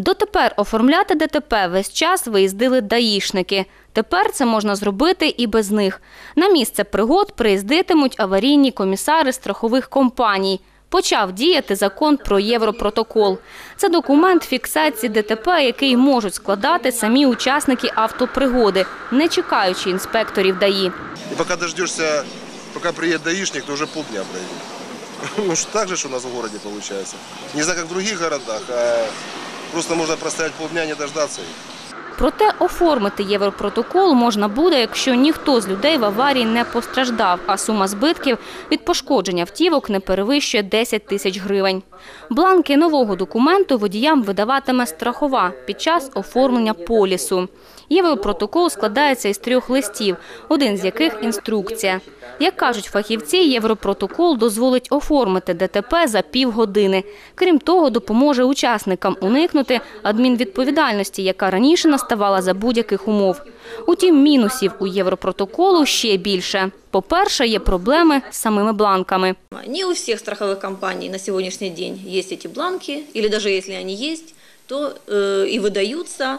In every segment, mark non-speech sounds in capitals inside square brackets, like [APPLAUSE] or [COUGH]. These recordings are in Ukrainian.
Дотепер оформляти ДТП весь час виїздили даїшники. Тепер це можна зробити і без них. На місце пригод приїздитимуть аварійні комісари страхових компаній. Почав діяти закон про Європротокол. Це документ фіксації ДТП, який можуть складати самі учасники автопригоди, не чекаючи інспекторів ДАІ. И пока дождешься, пока приедет даишник, то уже полдня пройдет. [LAUGHS] Ну, так же, что у нас в городе получается. Не знаю, как в других городах, а просто можно простоять полдня, не дождаться их. Проте оформити Європротокол можна буде, якщо ніхто з людей в аварії не постраждав, а сума збитків від пошкодження автівок не перевищує 10 тисяч гривень. Бланки нового документу водіям видаватиме страхова під час оформлення полісу. Європротокол складається із трьох листів, один з яких – інструкція. Як кажуть фахівці, Європротокол дозволить оформити ДТП за півгодини. Крім того, допоможе учасникам уникнути адмінвідповідальності, яка раніше наставала за будь-яких умов. Утім, мінусів у Європротоколу ще більше. По-перше, є проблеми з самими бланками. Не у всех страховых компаний на сегодняшний день есть эти бланки, или даже если они есть, то э, и выдаются,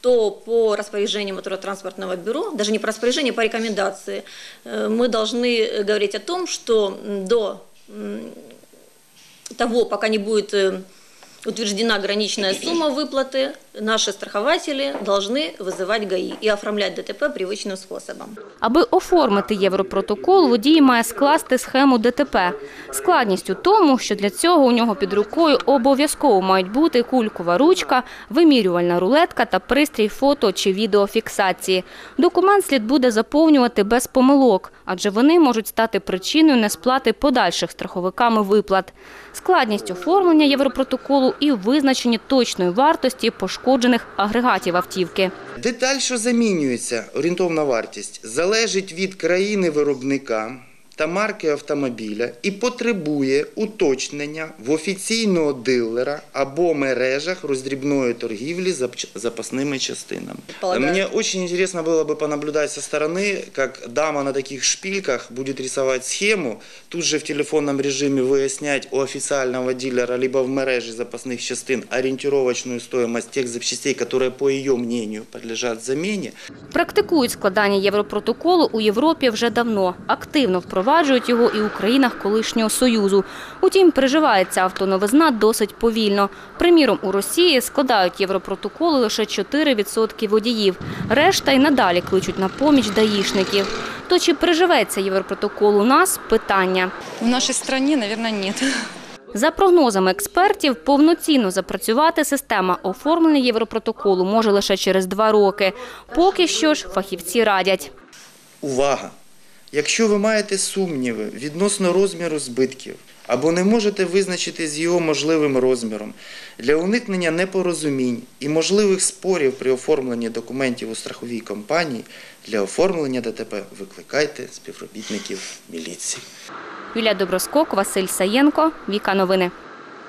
то по распоряжению моторотранспортного бюро, даже не по распоряжению, а по рекомендации, э, мы должны говорить о том, что м, до м, того, пока не будет э, утверждена граничная сумма выплаты, наши страхователи должны вызывать ГАИ и оформлять ДТП привычным способом. Аби оформити Європротокол, водій має скласти схему ДТП. Складність у тому, що для цього у нього під рукою обов'язково мають бути кулькова ручка, вимірювальна рулетка та пристрій фото чи відеофіксації. Документ слід буде заповнювати без помилок, адже вони можуть стати причиною несплати подальших страховиками виплат. Складність оформлення Європротоколу і у визначенні точної вартості пошкоджених агрегатів автівки. Деталь, що замінюється, орієнтовна вартість, залежить від країни виробника та марки автомобіля і потребує уточнення в офіційного дилера або мережах роздрібної торгівлі зап- запасними частинами. Полагаю. Мне очень интересно было бы понаблюдать со стороны, как дама на таких шпильках будет рисовать схему, тут же в телефонном режиме выяснять у официального дилера либо в мережі запасных частин ориентировочную стоимость тех запчастей, которые, по ее мнению, подлежат замене. Практикують складання Європротоколу у Європі вже давно. Активно впроваджують його і у країнах колишнього Союзу. Утім, переживається автоновизна досить повільно. Приміром, у Росії складають Європротоколи лише 4% водіїв. Решта й надалі кличуть на поміч даїшників. То чи приживеться Європротокол у нас – питання. В нашей стране, наверное, нет. За прогнозами експертів, повноцінно запрацювати система оформлення Європротоколу може лише через два роки. Поки що ж фахівці радять. Увага! Якщо ви маєте сумніви відносно розміру збитків або не можете визначити з його можливим розміром, для уникнення непорозумінь і можливих спорів при оформленні документів у страховій компанії, для оформлення ДТП викликайте співробітників міліції. Юлія Доброскок, Василь Саєнко, Віка Новини.